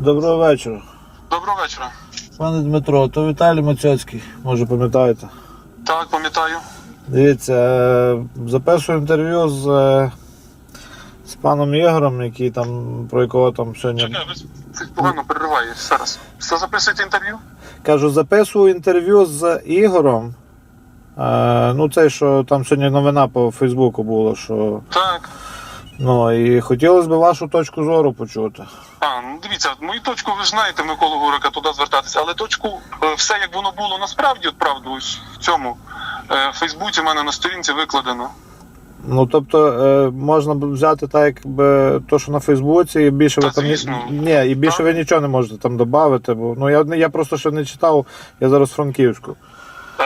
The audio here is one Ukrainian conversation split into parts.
Доброго вечора. Доброго вечора. Пане Дмитро, то Віталій Мацьоцький, може пам'ятаєте. Так, пам'ятаю. Дивіться, е, записую інтерв'ю з, е, з паном Ігорем, який там, про якого там сьогодні. Чекай, ви погано перериває зараз. Що записуєте інтерв'ю? Кажу, записую інтерв'ю з Ігорем. Е, ну, це, що там сьогодні новина по Фейсбуку було, що. Так. Ну, і хотілося б вашу точку зору почути. А, ну дивіться, мою точку ви ж знаєте, Миколу Гурика, туди звертатися, але точку, е, все як воно було насправді, от правду, ось в цьому е, Фейсбуці в мене на сторінці викладено. Ну, тобто, е, можна б взяти так, якби то, що на Фейсбуці, і більше ви Та, там ні- звісно. ні, і більше Так. ви нічого не можете там додати. Бо ну я я просто ще не читав, я зараз Франківську. Е,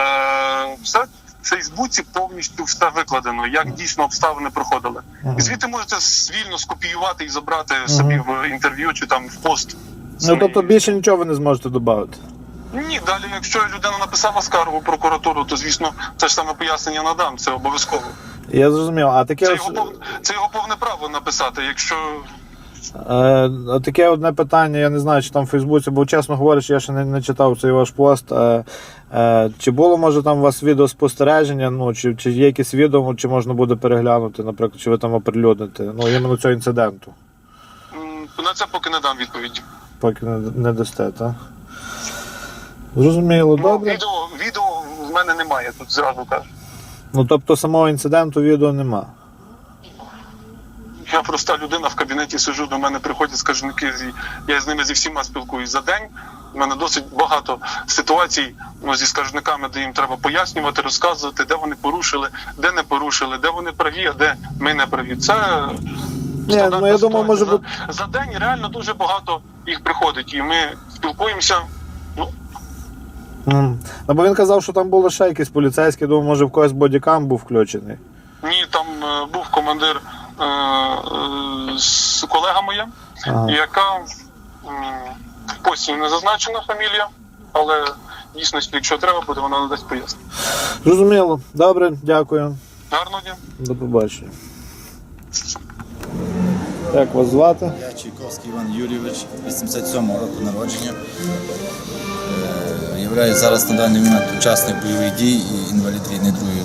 все в Фейсбуці повністю все викладено, як дійсно обставини проходили. І звідти можете вільно скопіювати і забрати собі в інтерв'ю чи там в пост. Ну тобто більше нічого ви не зможете додати. Ні, далі, якщо людина написала скаргу в прокуратуру, то звісно те ж саме пояснення надам, це обов'язково. Я зрозумів. А таке, Це його повне, це його повне право написати. Якщо таке одне питання, я не знаю, чи там в Фейсбуці, бо чесно говорячи, я ще не, не читав цей ваш пост. Е, е, чи було може там у вас відеоспостереження, ну чи, чи є якесь відео, чи можна буде переглянути, наприклад, чи ви там оприлюдните? Ну, іменно цього інциденту, на це поки не дам відповідь. поки не, не дасте, так? Зрозуміло, Ну, добре. відео, відео в мене немає тут зразу кажу. Ну тобто самого інциденту відео нема. Я проста людина в кабінеті сижу, до мене приходять скаржники, я з ними зі всіма спілкуюсь за день. У мене досить багато ситуацій ну, зі скаржниками, де їм треба пояснювати, розказувати, де вони порушили, де не порушили, де вони праві, а де ми не праві. Це Ні, ну я думаю, може бути. за, за день реально дуже багато їх приходить, і ми спілкуємося. Ну. Ну, бо він казав, що там було ще якийсь поліцейський, думаю, може в когось бодікам був включений. ні, там е, був командир з колега моя. Ага. яка м, в пості не зазначена фамілія, але в дійсності, якщо треба буде, вона надасть пояснення. Зрозуміло. Добре, дякую. Гарного дня. До побачення. Як вас звати? Я Чайковський Іван Юрійович, 87-го року народження. Е, Являюсь зараз на даний момент учасник бойових дій і інвалід війни другої. Е,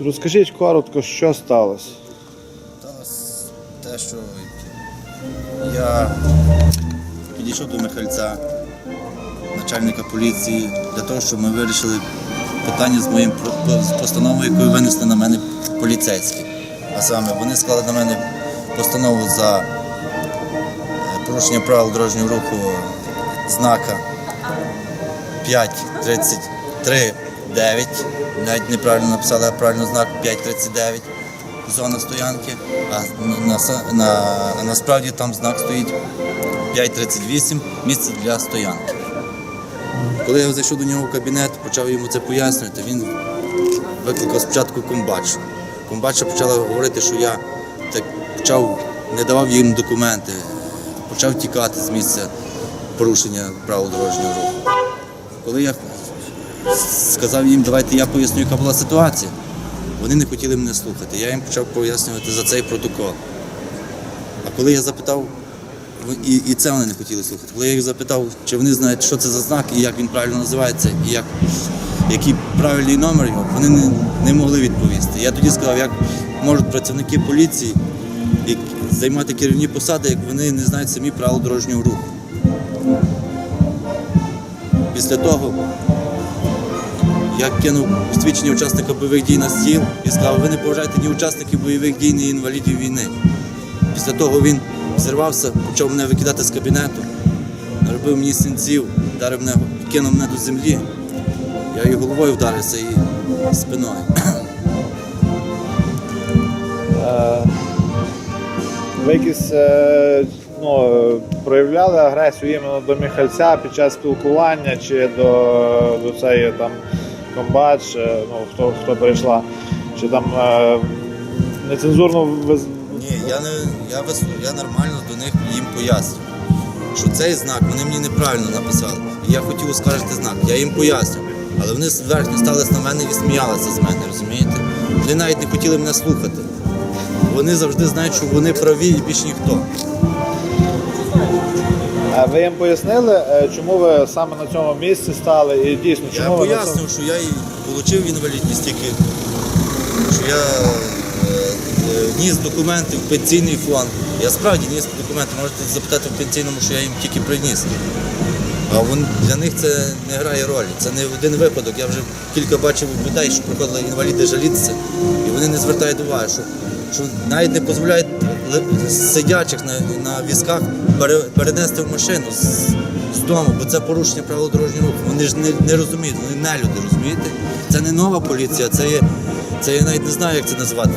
розкажіть коротко, що сталося. Сталося те, що я підійшов до Михальця, начальника поліції, для того, щоб ми вирішили питання з моїм з постановою, яку винесли на мене поліцейські. А саме вони склали на мене постанову за е, порушення правил дорожнього руху знака 5.33.9. Навіть неправильно написали, а правильно знак 5.39 зона стоянки, а на, насправді там знак стоїть 5.38 місце для стоянки. Коли я зайшов до нього в кабінет, почав йому це пояснювати, він викликав спочатку комбач. Комбача почала говорити, що я так почав, не давав їм документи, почав тікати з місця порушення правил дорожнього руху. Коли я сказав їм, давайте я поясню, яка була ситуація, вони не хотіли мене слухати. Я їм почав пояснювати за цей протокол. А коли я запитав, і, і це вони не хотіли слухати. Коли я їх запитав, чи вони знають, що це за знак і як він правильно називається, і як, який правильний номер його, вони не, не могли відповісти. Я тоді сказав, як можуть працівники поліції займати керівні посади, як вони не знають самі правил дорожнього руху. Після того я кинув свідчення учасника бойових дій на стіл і сказав, ви не поважаєте ні учасників бойових дій, ні інвалідів війни. Після того він зірвався, почав мене викидати з кабінету, наробив мені синців, вдарив мене, кинув мене до землі. Я і головою вдарився і спиною. Е, ви якісь е, ну, проявляли агресію іменно до Міхальця під час спілкування чи до, до цієї там комбач, е, ну, хто, хто перейшла, чи там е, нецензурно ви. Ні, я не я вис- я нормально до них їм пояснюю, що цей знак вони мені неправильно написали. Я хотів оскаржити знак, я їм поясню. Але вони зверхньо стали на мене і сміялися з мене, розумієте? Вони навіть не хотіли мене слухати. Вони завжди знають, що вони праві і більш ніхто. А ви їм пояснили, е, чому ви саме на цьому місці стали і дійсно Я чому ви на пояснив, що я і отримав інвалідність тільки, що я е, е, ніс документи в пенсійний фонд. Я справді ніс документи, можете запитати в пенсійному, що я їм тільки приніс. А вон, для них це не грає ролі. Це не один випадок. Я вже кілька бачив людей, що приходили інваліди жалітися, і вони не звертають уваги, що, що навіть не дозволяють сидячих на, на візках пере- перенести в машину з, з дому, бо це порушення правил дорожнього руху. Вони ж не, не розуміють, вони не люди, розумієте? Це не нова поліція, це є. Це я навіть не знаю, як це назвати.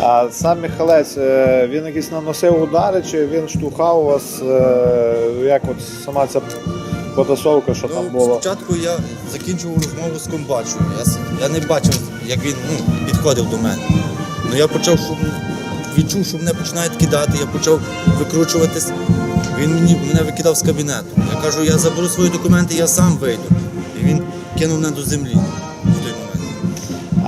А сам Михалець, е, він якісь наносив удари, чи він штовхав вас, е, як от сама ця потасовка, що там Ну, було? Спочатку я закінчував розмову з комбачою. Я, я не бачив, як він ну, підходив до мене. Ну я почав, що відчув, що мене починають кидати, я почав викручуватись. Він мені мене викидав з кабінету. Я кажу, я заберу свої документи, я сам вийду. І він кинув мене до землі.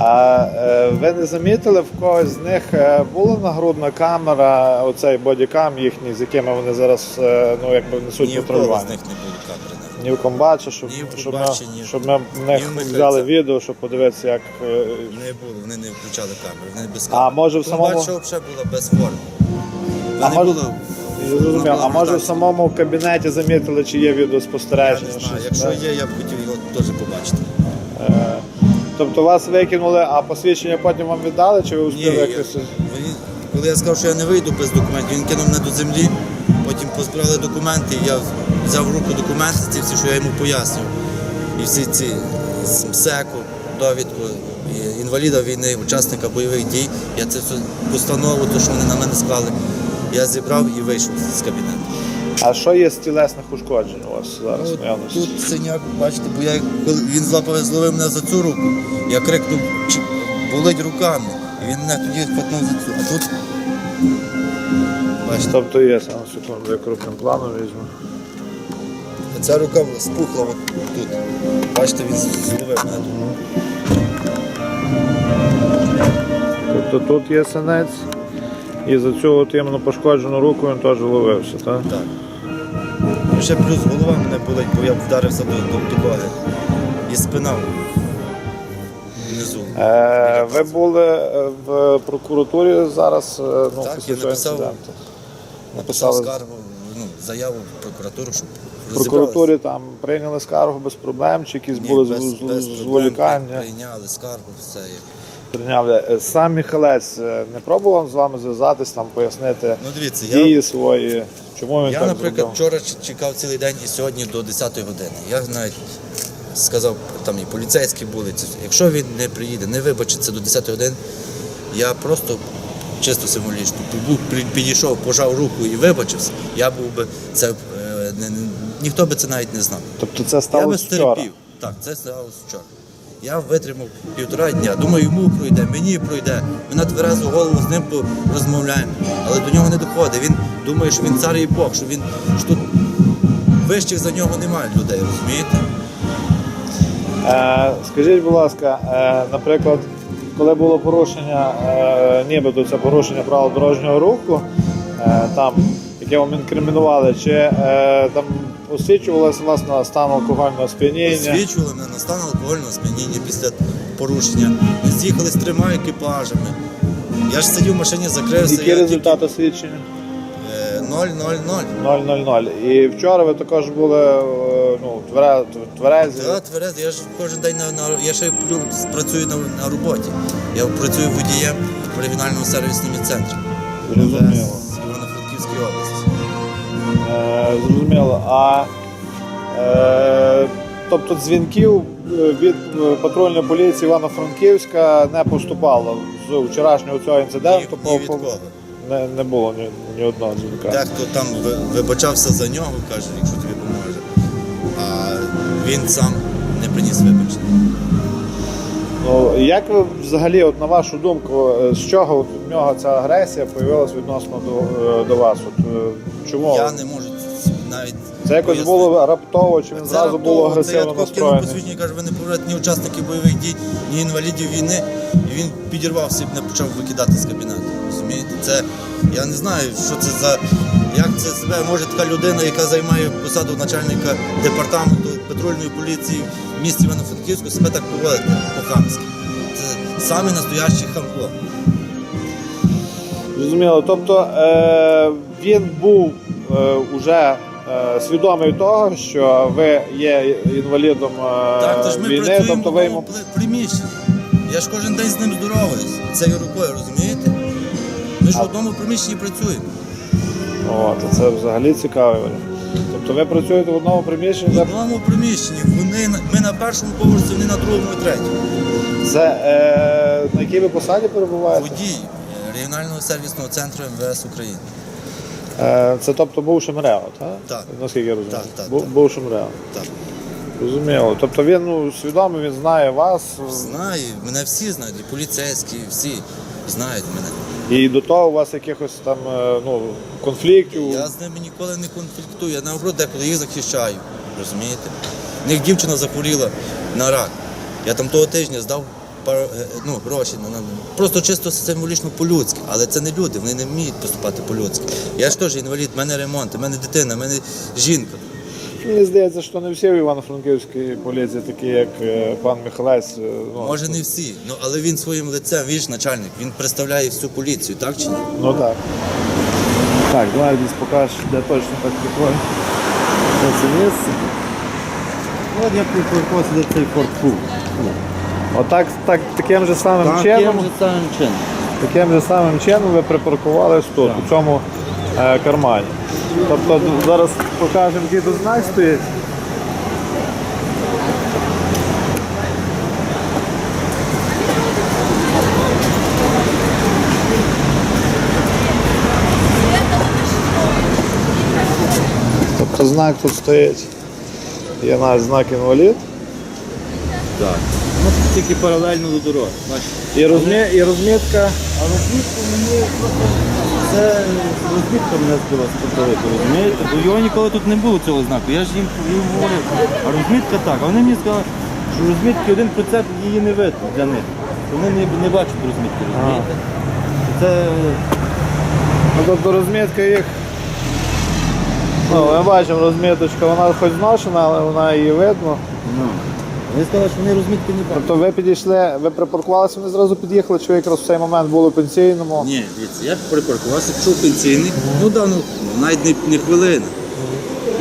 А е, ви не замітили, в когось з них е, була нагрудна камера, оцей бодікам їхній, з якими вони зараз е, ну, якби несуть Ні з патрулювання? них не було камери. Ні в комбачі, щоб, Ні в щоб, ми, ні. щоб ми в них Ні в взяли відео, щоб подивитися, як. Не було, вони не включали камери, вони без А камери. може в самому- Комбача взагалі була без форми. А може- було. Я зрозумів. А може в самому кабінеті замітили, чи є Я відеоспостереження? не знаю. Якщо є, я б хотів його теж побачити. Е, Тобто вас викинули, а посвідчення потім вам віддали, чи ви Ні, успіли я, якось? коли я сказав, що я не вийду без документів, він кинув мене до землі, потім позбирали документи, і я взяв в руку документи, ці всі, що я йому пояснював. І всі ці з МСЕКу, довідку, і інваліда війни, учасника бойових дій. Я це все постанову, то, що вони на мене склали, я зібрав і вийшов з кабінету. А що є з тілесних ушкоджень у вас зараз? в наявності? Тут синяк, бачите, бо я коли він злапав, зловив мене за цю руку, я крикнув, «Чи- болить руками. І він мене тоді хватнув за цю. А тут. Бачите, Тобто є, саме секунду, я крупним планом візьму. ця рука спухла от тут. Бачите, він зловив мене тут. Тобто тут є синець, і за цю от іменно пошкоджену руку він теж ловився, так? Так. І ще плюс голова мене болить, бо я вдарився до, до підлоги. І спина внизу. Е, ви були е, в прокуратурі зараз, е, ну, Так, після я цього написав- інциденту. Написав Написали скаргу, ну, заяву в прокуратуру, щоб в прокуратурі там прийняли скаргу без проблем, чи якісь були з- з- без зволікання. Прийняли скаргу, все є. Прийняли. Е, Сам Михалець е, не пробував з вами зв'язатись, там пояснити Ну дивіться, дії я, свої. Чому він я так наприклад, зробив? вчора чекав цілий день і сьогодні до 10 години. Я навіть сказав, там і поліцейські були. це- Якщо він не приїде, не вибачиться до 10 години, я просто чисто символічно підійшов, пожав руку і вибачився, я був би це е, не, не- ніхто би це навіть не знав. Тобто це Я би сталося вчора. стерпів. Так, це сталося вчора. Я витримав півтора дня. Думаю, йому пройде, мені пройде. Ми на тверезу голову з ним розмовляємо. Але до нього не доходить. Він думає, що він цар і Бог, що він що тут вищих за нього немає людей, розумієте? Е, скажіть, будь ласка, е, наприклад, коли було порушення, е, нібито це порушення правил дорожнього руху, е, там, яке вам інкримінували, чи е, там освічувалося вас на стан алкогольного сп'яніння? Освічували мене на стан алкогольного сп'яніння після порушення. Ми з'їхали з трьома екіпажами. Я ж сидів в машині, закрився. Який я результат освідчення? е, 0-0-0. 000. І вчора ви також були е, ну, твере- тверезі. Я тверезий, я ж кожен день на, на я ще працюю на, на роботі. Я працюю водієм в регіональному сервісному центрі. Зрозуміло. З Івано-Франківської області. Зрозуміло. А е, тобто дзвінків е, від е, патрульної поліції Івано-Франківська не поступало з вчорашнього цього інциденту. Ні, ні від кого. Не, не було ні, ні одного дзвінка. Дехто там вибачався за нього, каже, якщо тобі поможе. А він сам не приніс вибачення. Ну, як ви взагалі, от на вашу думку, з чого в нього ця агресія появилась відносно до, до вас? От, е, чому? Я не можу. Це якось пояснити. було раптово, чи він зразу було це я агресивно настроєний? посвідчення каже, ви не повернете ні учасники бойових дій, ні інвалідів війни. І він підірвався і мене почав викидати з кабінету. Розумієте? Це я не знаю, що це за Як це себе може така людина, яка займає посаду начальника департаменту патрульної поліції в місті Івано-Франківську, себе так поводити по-хамськи? Це саме настоящий хамло. Зрозуміло. Тобто е, він був е, уже свідомий того, що ви є інвалідом е, Так, то ж ми війни, працюємо тобто ви йому. приміщенні. Я ж кожен день з ним здороваюсь. Цією рукою, розумієте? Ми ж в одному приміщенні працюємо. О, то це взагалі цікавий варіант. Тобто ви працюєте в одному приміщенні, В одному приміщенні. Вони ми на першому поверсі, вони на другому і третьому. це е, на якій ви посаді перебуваєте? Водій е, регіонального сервісного центру МВС України. Е, це тобто бувший МРЕО, так? Так. Наскільки я розумію? Так, так, так. Бувший МРЕО. Так. Розуміло. Тобто він ну, свідомий, він знає вас. Знаю, мене всі знають, і поліцейські, всі знають мене. І до того у вас якихось там е, ну, конфліктів. Я з ними ніколи не конфліктую. Я наоборот деколи їх захищаю. Розумієте? В них дівчина захворіла на рак. Я там того тижня здав ну, гроші просто чисто символічно по-людськи. Але це не люди, вони не вміють поступати по-людськи. Я ж теж інвалід, в мене ремонт, в мене дитина, в мене жінка. Мені здається, що не всі в Івано-Франківській поліції такі, як е, пан Михалець. е, Ну, Може не всі, ну але він своїм лицем, він ж начальник, він представляє всю поліцію, так чи ні? Ну так. Так, давай десь покажеш, де точно так приходить. Де це місце. От я припаркувався до цей фортфу. Отак, так, таким же самим чином, же самим чином. таким же самим чином ви припаркувались тут, у цьому е, кармані. Тобто зараз покажемо, тут знак стоїть. Тобто знак тут стоїть. Є наш знак інвалід. Так. Ну, тільки паралельно до дороги. І, розмі... і розмітка. А розмітка мені просто це розмітка мене збила з пантелику, розумієте? Бо його ніколи тут не було цього знаку. Я ж їм, їм говорив, а розмітка так. А вони мені сказали, що розмітки 1% її не видно для них. Вони не, не бачать розмітки, розумієте? Це Ну, тобто розмітка їх. Ну, ми бачимо, розміточка, вона хоч зношена, але вона її видно. ну. Вони сказали, що вони розмітки не бачать. Тобто ви підійшли, ви припаркувалися, вони зразу під'їхали, чи ви якраз в цей момент були у пенсійному. Ні, дивіться, я припаркувався, пішов пенсійний, ну давно, навіть не, не хвилина.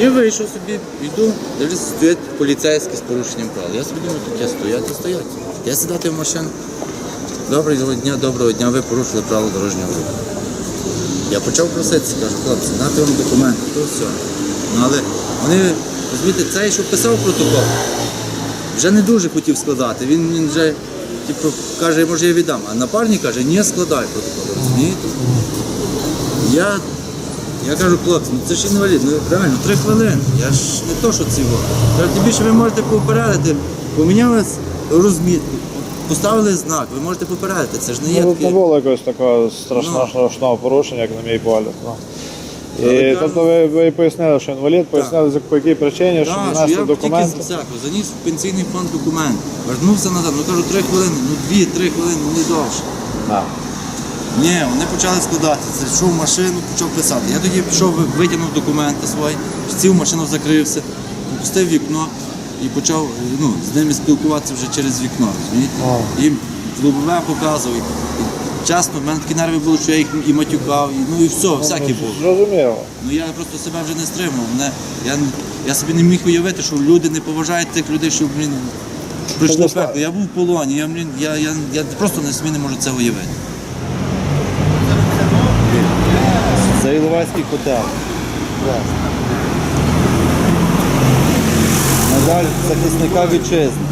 І вийшов собі, йду, дивлюсь, стоять поліцейські з порушенням правил. Я собі думаю, таке стоять і стоять. Я сідати в машину. Доброго дня, доброго дня, ви порушили правила дорожнього руху. Я почав проситися, кажу, хлопці, дати вам документи, то все. Ну але вони, розумієте, цей, що писав протокол, вже не дуже хотів складати. Він, він вже типу, каже, може я віддам. А напарник каже, ні, складай протокол, розумієте? Я, я кажу, хлопці, ну це ж інвалід, ну реально, три хвилини. Я ж не то, що цього. Кажу, тим більше ви можете попередити, помінялись розмітку, поставили знак, ви можете попередити. Це ж не є Ну, не таке. було якогось такого страшного страшного порушення, як на мій погляд. Ну. І, тобто ви, ви пояснили, що інвалід, пояснили, за по якій причині, що Так, що внесли я документи. тільки всяко, заніс в пенсійний фонд документ, вернувся назад, ну кажу, три хвилини, ну дві-три хвилини, не довше. А. Ні, вони почали складати. Зайшов в машину, почав писати. Я тоді пішов, витягнув документи свої, сів в машину, закрився, пустив вікно і почав ну, з ними спілкуватися вже через вікно. розумієте? Їм в лобове показував. І, чесно, в мене такі нерви були, що я їх і матюкав, і, ну і все, всяке було. Зрозуміло. Ну я просто себе вже не стримав. Мене, я, я собі не міг уявити, що люди не поважають тих людей, що блін, прийшли пекло. Я був в полоні, я, блін, я, я, я просто не собі не можу це уявити. Це Іловайський котел. Медаль захисника вітчизни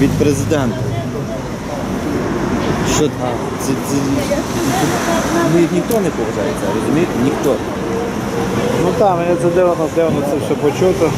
від президента. Що це, це, ну, ніхто не поважається, розумієте? Ніхто. Ну так, мені це дивно, дивно це все почути.